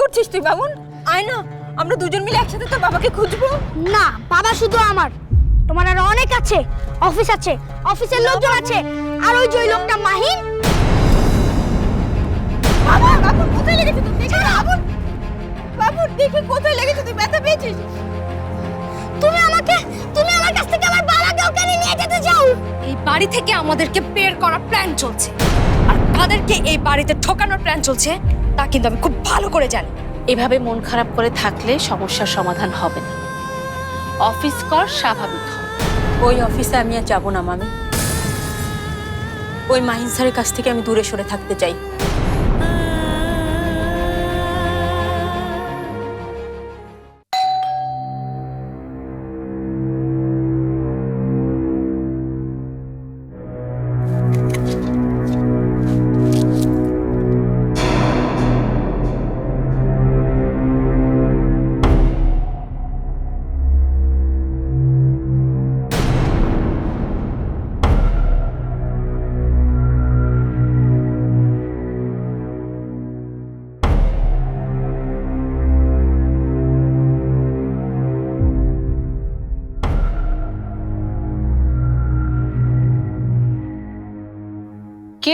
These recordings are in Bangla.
করছিস তুই বাবুন আয় না আমরা দুজন মিলে একসাথে তোর বাবাকে খুঁজবো। না বাবা শুধু আমার। তোমার আর অনেক আছে। অফিস আছে অফিসের লোকজন আছে। আর ওই যে ওই লোকটা মাহিন? বাবা বাবুন কোথায় লেগেছে তুই দেখে বাবুন! বাবুন দেখে কোথায় লেগেছে তুই? ব্যথা পেয়েছিস? তুমি আমাকে তুমি আমার কাছ থেকে আমার বাবাকে ওখানে নিয়ে যেতে চাও? এই বাড়ি থেকে আমাদেরকে বের করার প্ল্যান চলছে। আর কাদেরকে এই বাড়িতে ঠকানোর প্ল্যান চলছে? তা কিন্তু আমি খুব ভালো করে জানি। এভাবে মন খারাপ করে থাকলে সমস্যার সমাধান হবে না। অফিস কর স্বাভাবিক ওই অফিসে আমি আর যাব না মামি। ওই মাহিন স্যারের কাছ থেকে আমি দূরে সরে থাকতে চাই।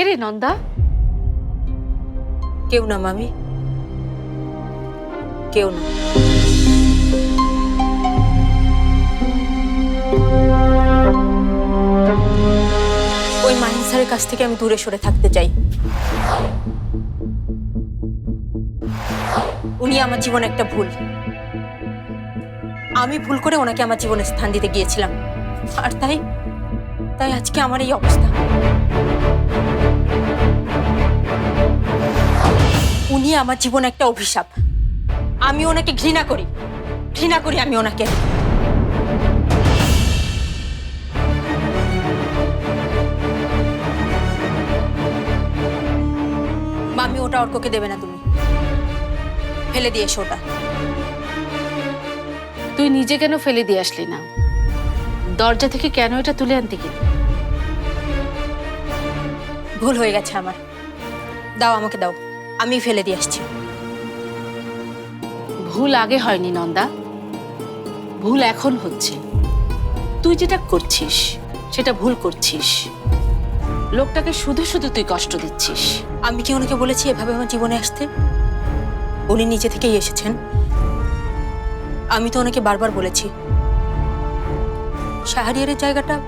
রে নন্দা? কেউ না, মামি। কেউ না। ওই মাহিন স্যারের কাছ থেকে আমি দূরে সরে থাকতে চাই। উনি আমার জীবনে একটা ভুল। আমি ভুল করে ওনাকে আমার জীবনে স্থান দিতে গিয়েছিলাম। আর তাই তাই আজকে আমার এই অবস্থা। উনি আমার জীবনে একটা অভিশাপ। আমি ওনাকে ঘৃণা করি। ঘৃণা করি আমি ওনাকে। মামি ওটা অর্ককে দেবে না তুমি। ফেলে দিয়ে এসো ওটা। তুই নিজে কেন ফেলে দিয়ে আসলি না? দরজা থেকে কেন এটা তুলে আনতে গেলি ভুল হয়ে গেছে আমার। দাও আমাকে দাও। আমি ফেলে দিয়ে আসছি। ভুল আগে হয়নি, নন্দা। ভুল এখন হচ্ছে। তুই যেটা করছিস, সেটা ভুল করছিস। লোকটাকে শুধু শুধু তুই কষ্ট দিচ্ছিস। আমি কি ওনাকে বলেছি এভাবে আমার জীবনে আসতে? উনি নিজে থেকেই এসেছেন। আমি তো ওনাকে বারবার বলেছি। শাহরিয়ারের জায়গাটা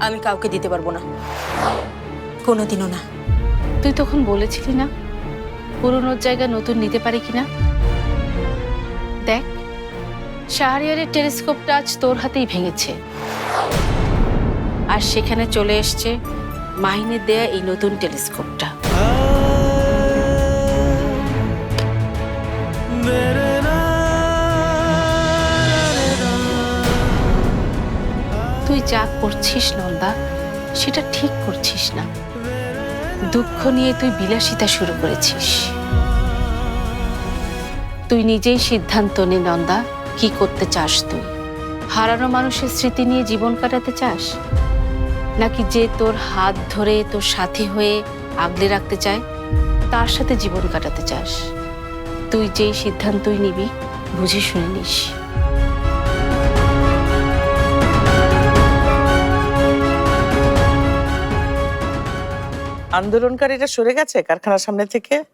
আমি কাউকে দিতে পারব না। কোনোদিনও না। তুই তখন বলেছিলি না? পুরনোর জায়গা নতুন নিতে পারি কিনা? দেখ শাহরিয়ারের টেলিস্কোপটা আজ তোর হাতেই ভেঙেছে। আর সেখানে চলে এসছে মাহিনের দেয়া এই নতুন টেলিস্কোপটা। তুই যা করছিস নন্দা সেটা ঠিক করছিস না। দুঃখ নিয়ে তুই বিলাসিতা শুরু করেছিস। তুই নিজেই সিদ্ধান্ত নে, নন্দা, কি করতে চাস তুই? হারানো মানুষের স্মৃতি নিয়ে জীবন কাটাতে চাস? নাকি যে তোর হাত ধরে তোর সাথী হয়ে আগলে রাখতে চায়, তার সাথে জীবন কাটাতে চাস? তুই যেই সিদ্ধান্তই নিবি, বুঝে শুনে নিস। আন্দোলনকারীরা সরে গেছে কারখানার সামনে থেকে?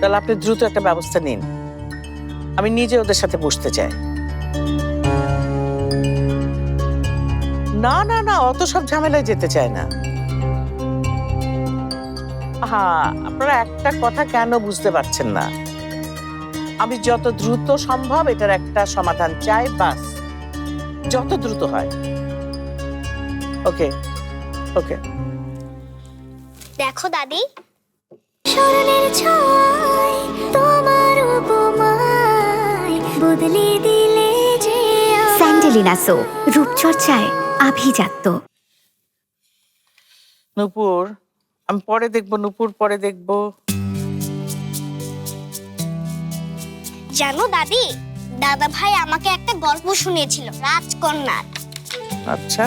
তাহলে আপনি দ্রুত একটা ব্যবস্থা নিন। আমি নিজে ওদের সাথে বসতে চাই। না না না, অত সব ঝামেলায় যেতে চায় না। হ্যাঁ আপনারা একটা কথা কেন বুঝতে পারছেন না? আমি যত দ্রুত সম্ভব এটার একটা সমাধান চাই, বাস। যত দ্রুত হয়। ওকে। ওকে। দেখো দাদি। স্মরণের ছয় তোমার উপমায় বদলে দিলে যে স্যান্ডেলিনা সো রূপচর্চায় আভিজাত্য। নূপুর আমি পরে দেখব নূপুর পরে দেখব। জানো দাদি দাদা ভাই আমাকে একটা গল্প শুনিয়েছিল রাজকন্যার। আচ্ছা।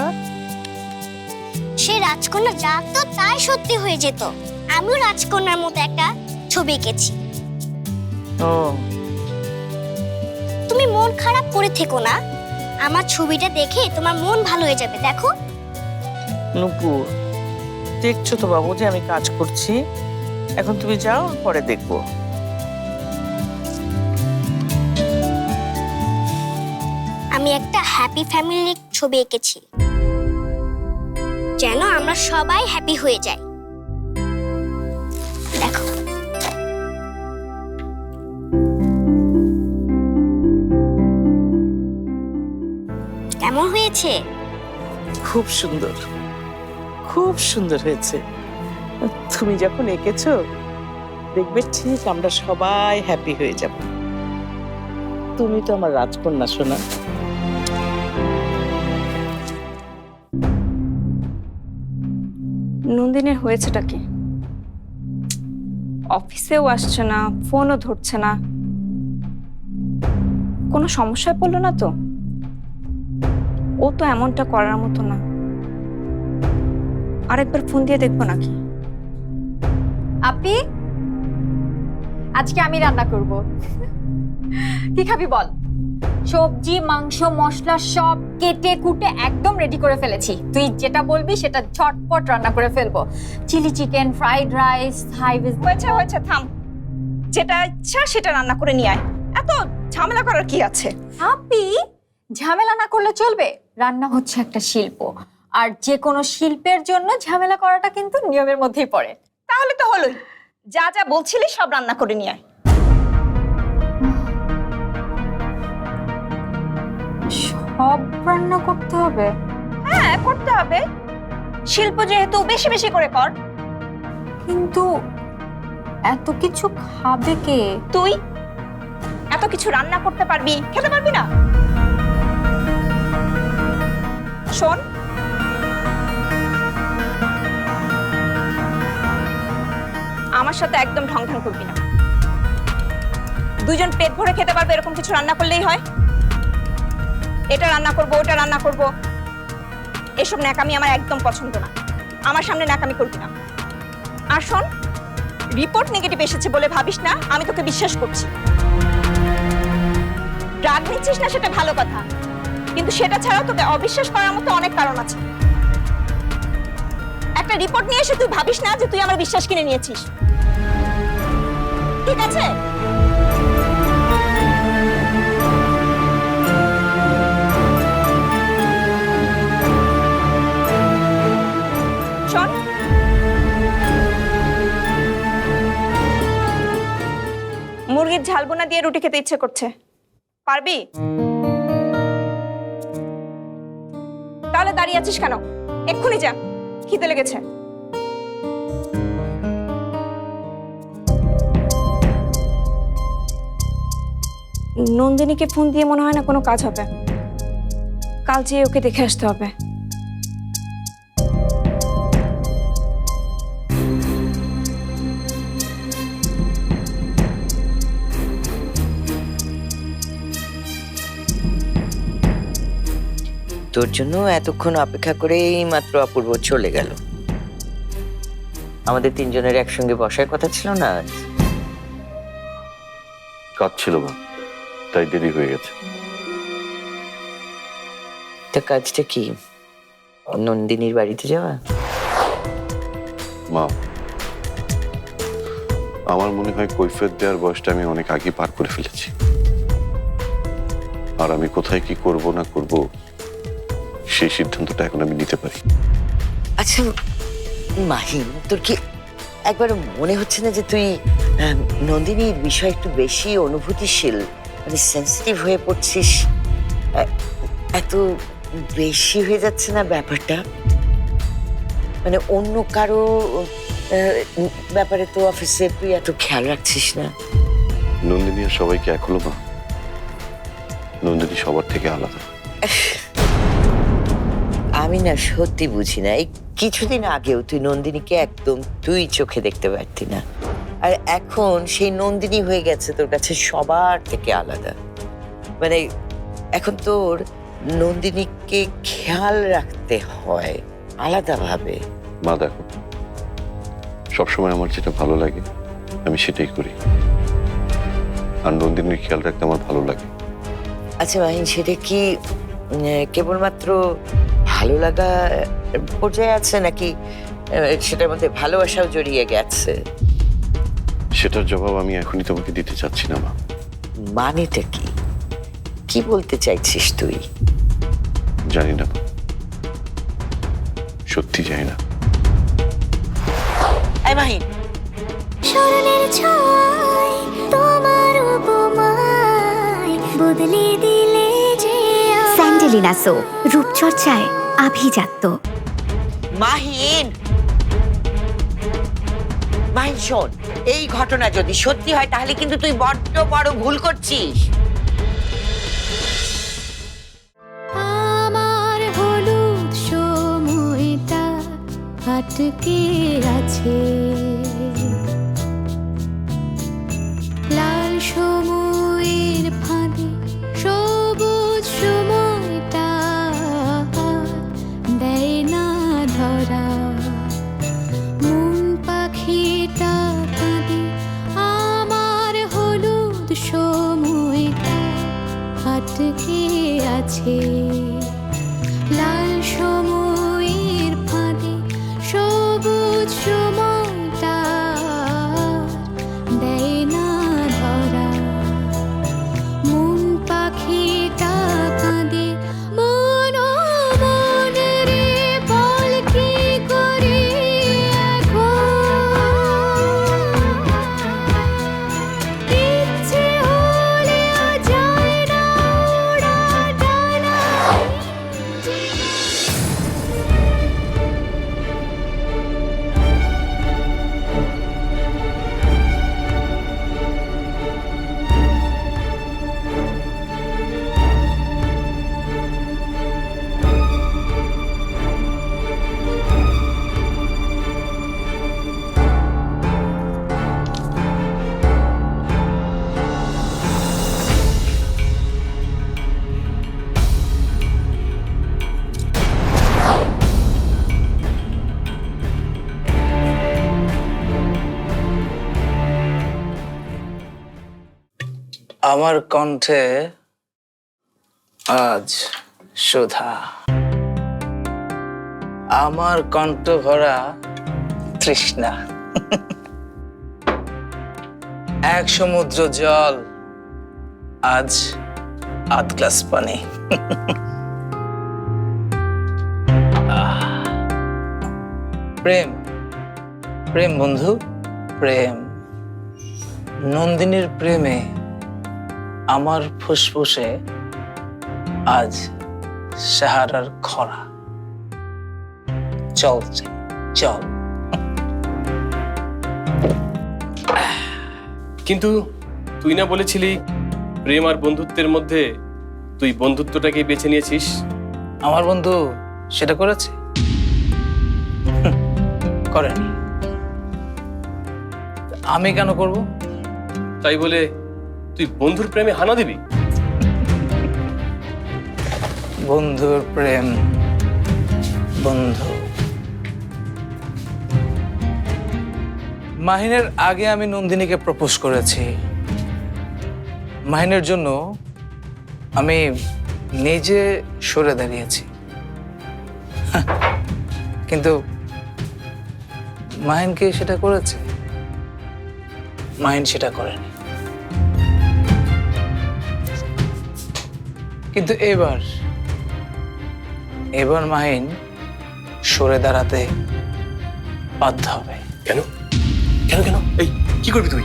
সে রাজকন্যা যা তো তাই সত্যি হয়ে যেত। আমিও রাজকন্যার মতো একটা ছবি এঁকেছি। ও। তুমি মন খারাপ করে থেকো না। আমার ছবিটা দেখে তোমার মন ভালো হয়ে যাবে দেখো। নুপুর দেখছ তো বাবু যে আমি কাজ করছি? এখন তুমি যাও পরে দেখব। আমি একটা হ্যাপি ফ্যামিলির ছবি এঁকেছি। যেন আমরা সবাই হ্যাপি হয়ে যাই। দেখো। কেমন হয়েছে? খুব সুন্দর। খুব সুন্দর হয়েছে। তুমি যখন এঁকেছো, দেখবে ঠিক আমরা সবাই হ্যাপি হয়ে যাব। তুমি তো আমার রাজকন্যা শোনা নন্দিনীর হয়েছেটা কি? অফিসেও আসছে না, ফোনও ধরছে না। কোনো সমস্যায় পড়ল না তো? ও তো এমনটা করার মতো না। আরেকবার ফোন দিয়ে দেখব নাকি। আপি, আজকে আমি রান্না করব। কি খাবি বল? সবজি মাংস মশলা সব কেটে কুটে একদম রেডি করে ফেলেছি। তুই যেটা বলবি সেটা ঝটপট রান্না করে ফেলব। চিলি চিকেন ফ্রাইড রাইস থাই হয়েছে হয়েছে থাম। যেটা ইচ্ছা সেটা রান্না করে নিয়ে আয়। এত ঝামেলা করার কি আছে? আপি ঝামেলা না করলে চলবে? রান্না হচ্ছে একটা শিল্প। আর যে কোনো শিল্পের জন্য ঝামেলা করাটা কিন্তু নিয়মের মধ্যেই পড়ে। তাহলে তো হলোই। যা যা বলছিলি সব রান্না করে নিয়ে আয়। সব রান্না করতে হবে? হ্যাঁ করতে হবে। শিল্প যেহেতু বেশি বেশি করে কর। কিন্তু এত কিছু খাবে কে? তুই এত কিছু রান্না করতে পারবি খেতে পারবি না? শোন। আমার সাথে একদম ঢং ঢং করবি না। দুজন পেট ভরে খেতে পারবে এরকম কিছু রান্না করলেই হয়। এটা রান্না করব ওটা রান্না করব। এসব ন্যাকামি আমার একদম পছন্দ না। আমার সামনে ন্যাকামি করবি না। আর শোন রিপোর্ট নেগেটিভ এসেছে বলে ভাবিস না, আমি তোকে বিশ্বাস করছি। রাগ নিচ্ছিস না সেটা ভালো কথা, কিন্তু সেটা ছাড়াও তোকে অবিশ্বাস করার মতো অনেক কারণ আছে। একটা রিপোর্ট নিয়ে এসে তুই ভাবিস না যে তুই আমার বিশ্বাস কিনে নিয়েছিস। ঠিক আছে? মুরগির ঝালবোনা দিয়ে রুটি খেতে ইচ্ছে করছে। পারবি? তাহলে দাঁড়িয়ে আছিস কেন? এক্ষুনি যা, খিদে লেগেছে। নন্দিনীকে ফোন দিয়ে মনে হয় না কোনো কাজ হবে। কাল যেয়ে ওকে দেখে আসতে হবে। তোর জন্য এতক্ষণ অপেক্ষা করেই মাত্র অপূর্ব চলে গেল। আমাদের তিনজনের একসঙ্গে বসার কথা ছিল না আজ? কাজ ছিল না তাই দেরি হয়ে গেছে। তা কাজটা কি? নন্দিনীর বাড়িতে যাওয়া? মা আমার মনে হয় কৈফিয়ত দেওয়ার বয়সটা আমি অনেক আগে পার করে ফেলেছি। আর আমি কোথায় কি করব না করব সেই সিদ্ধান্তটা এখন আমি নিতে পারি। আচ্ছা মাহিম তোর কি একবার মনে হচ্ছে না যে তুই নন্দিনীর বিষয়ে একটু বেশি অনুভূতিশীল মানে সেন্সিটিভ হয়ে পড়ছিস? এত বেশি হয়ে যাচ্ছে না ব্যাপারটা? মানে অন্য কারও ব্যাপারে তো অফিসে তুই এত খেয়াল রাখছিস না। নন্দিনী আর সবাইকে এক হলো মা নন্দিনী সবার থেকে আলাদা। আমি না সত্যি বুঝি না। এই কিছুদিন আগেও তুই নন্দিনীকে একদম তুই চোখে দেখতে পারতি না। আর এখন সেই নন্দিনী হয়ে গেছে তোর কাছে সবার থেকে আলাদা। মানে এখন তোর নন্দিনীকে খেয়াল রাখতে হয় আলাদাভাবে। মা দেখো সবসময় আমার যেটা ভালো লাগে আমি সেটাই করি। আর নন্দিনীর খেয়াল রাখতে আমার ভালো লাগে। আচ্ছা মাহিন সেটা কি কেবলমাত্র ভালো লাগা পর্যায়ে আছে নাকি সেটার মধ্যে ভালোবাসাও জড়িয়ে গেছে? সেটার জবাব আমি এখনই তোমাকে দিতে চাচ্ছি না মা। মানেটা কি? কি বলতে চাইছিস তুই? জানি না সত্যি জানি না। মাহিন। স্মরণের ছয় তোমার উপমায় বদলে দিলে যে স্যান্ডেলিনা সো রূপচর্চায় আভিজাত্য। মাহিন! মাহিন শোন এই ঘটনা যদি সত্যি হয় তাহলে কিন্তু তুই বড্ড বড় ভুল করছিস। আমার হলুদ সময়টা আটকে আছে। লাল সময়ের আটকে আছে। আমার কণ্ঠে আজ সুধা। আমার কণ্ঠ ভরা তৃষ্ণা। এক সমুদ্র জল, আজ আধ গ্লাস পানি। প্রেম প্রেম বন্ধু, প্রেম। নন্দিনীর প্রেমে আমার ফুসফুসে আজ সাহারার খরা। চল চল। কিন্তু তুই না বলেছিলি প্রেম আর বন্ধুত্বের মধ্যে তুই বন্ধুত্বটাকে বেছে নিয়েছিস? আমার বন্ধু সেটা করেছে? করেনি। আমি কেন করব? তাই বলে তুই বন্ধুর প্রেমে হানা দিবি? বন্ধুর প্রেম, বন্ধু। মাহিনের আগে আমি নন্দিনীকে প্রপোজ করেছি। মাহিনের জন্য আমি নিজে সরে দাঁড়িয়েছি। কিন্তু মাহিন কি সেটা করেছে? মাহিন সেটা করেনি। কিন্তু এবার এবার মাহিন সরে দাঁড়াতে বাধ্য হবে। কেন? কেন কেন? এই কি করবি তুই?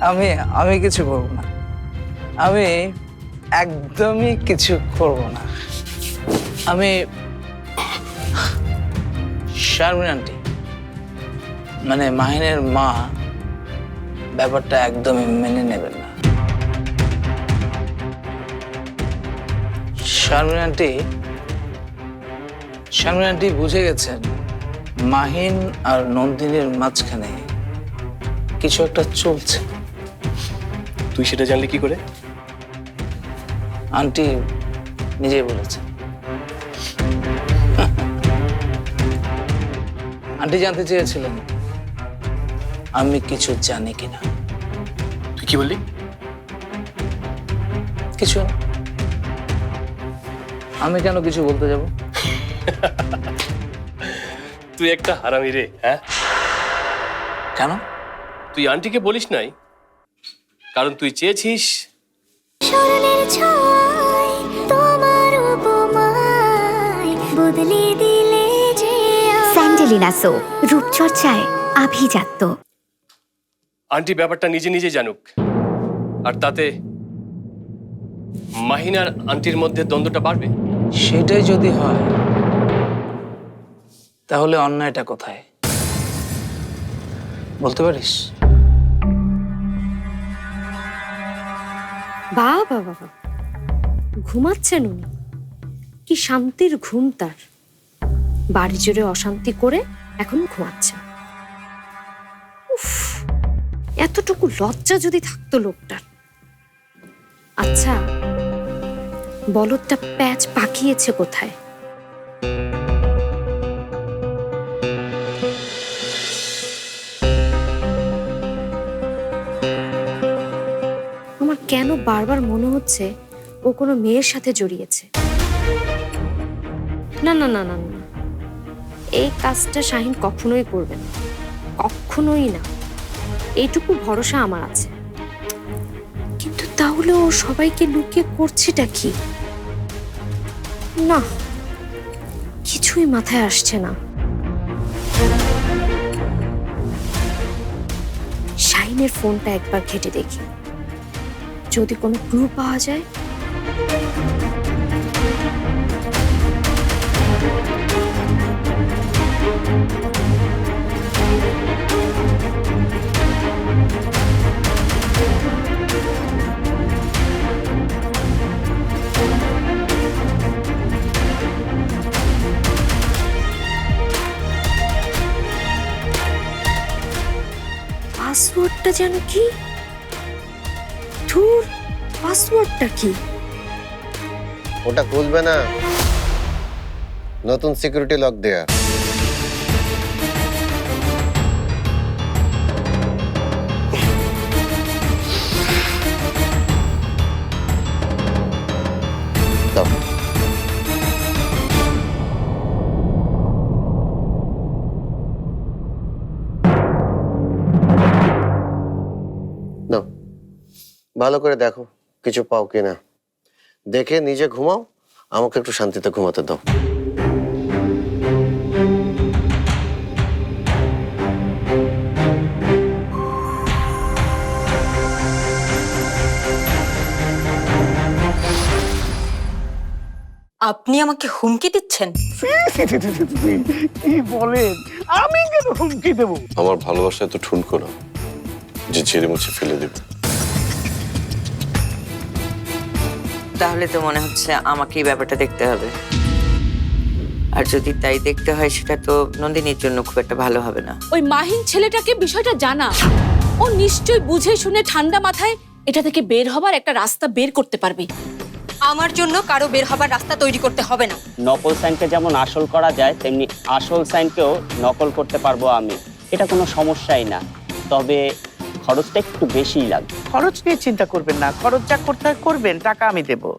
আমি আমি কিছু করব না। আমি একদমই কিছু করব না। আমি শারমিন আন্টি মানে মাহিনের মা ব্যাপারটা একদমই মেনে নেবেন শারমিন আন্টি শারমিন আন্টি বুঝে গেছেন মাহিন আর নন্দিনীর মাঝখানে কিছু একটা চলছে। তুই সেটা জানলি কি করে? আন্টি নিজেই বলেছে আন্টি জানতে চেয়েছিলেন আমি কিছু জানি কিনা। তুই কি বললি? কিছু না। আমি কেন কিছু বলতে যাব? তুই একটা হারামি রে হ্যাঁ? কেন? তুই আন্টিকে বলিস নাই? কারণ তুই চেয়েছিস স্যান্ডেলিনা সো রূপচর্চায় আভিজাত্য। আন্টি ব্যাপারটা নিজে নিজে জানুক। আর তাতে মাহিনার আন্টির মধ্যে দ্বন্দ্বটা বাড়বে? সেটাই যদি হয়, তাহলে অন্যায়টা কোথায়? বলতে পারিস? বা বাবা ঘুমাচ্ছেন উনি। কি শান্তির ঘুম তার। বাড়ি জুড়ে অশান্তি করে এখন ঘুমাচ্ছেন। এতটুকু লজ্জা যদি থাকতো লোকটার। আচ্ছা বলদটা প্যাচ পাকিয়েছে কোথায়? আমার কেন বারবার মনে হচ্ছে ও কোনো মেয়ের সাথে জড়িয়েছে? না না না না না। এই কাজটা শাহিন কখনোই করবে না। কখনোই না। এইটুকু ভরসা আমার আছে। তাহলে ও সবাইকে লুকিয়ে করছেটা কি? না, কিছুই মাথায় আসছে না। শাহিনের ফোনটা একবার ঘেটে দেখি। যদি কোনো ক্লু পাওয়া যায়। পাসওয়ার্ডটা যেন কি? ধুর পাসওয়ার্ডটা কি? ওটা খুলবে না। নতুন সিকিউরিটি লক দেয়া। ভালো করে দেখো কিছু পাও কিনা। দেখে নিজে ঘুমাও আমাকে একটু শান্তিতে ঘুমাতে দাও। আপনি আমাকে হুমকি দিচ্ছেন? কি বলেন আমি কেন হুমকি দেবো? আমার ভালোবাসা এত ঠুনকো না। যে ছেড়ে মুছে ফেলে দেবে। তাহলে তো মনে হচ্ছে আমাকেই ব্যাপারটা দেখতে হবে। আর যদি তাই দেখতে হয় সেটা তো নন্দিনীর জন্য খুব একটা ভালো হবে না। ওই মাহিন ছেলেটাকে বিষয়টা জানা। ও নিশ্চয়ই বুঝে শুনে ঠান্ডা মাথায় এটা থেকে বের হবার একটা রাস্তা বের করতে পারবে। আমার জন্য কারও বের হবার রাস্তা তৈরি করতে হবে না। নকল সাইনকে যেমন আসল করা যায় তেমনি আসল সাইনকেও নকল করতে পারব আমি। এটা কোনো সমস্যাই না। তবে খরচটা একটু বেশিই লাগবে। খরচ নিয়ে চিন্তা করবেন না, খরচ যা করতে করবেন, টাকা আমি দেবো।